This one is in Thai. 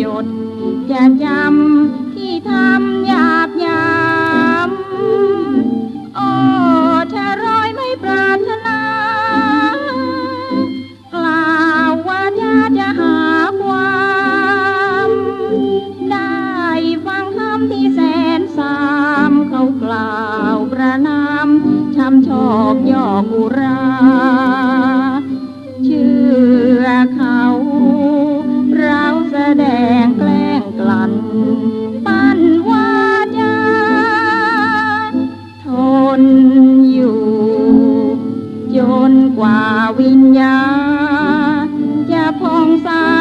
จดจะจำที่ทำหยาบยามโอ้เธอร้อยไม่ปรารถนากล่าวว่าจะจะหาความ ได้ฟังคำที่แสนสามเขากล่าวประนามช้ำชอกยอกอุรา ดงแกล้งกลั่นปั้นวาจาทนอยู่ จนกว่าวิญญาจะพองสา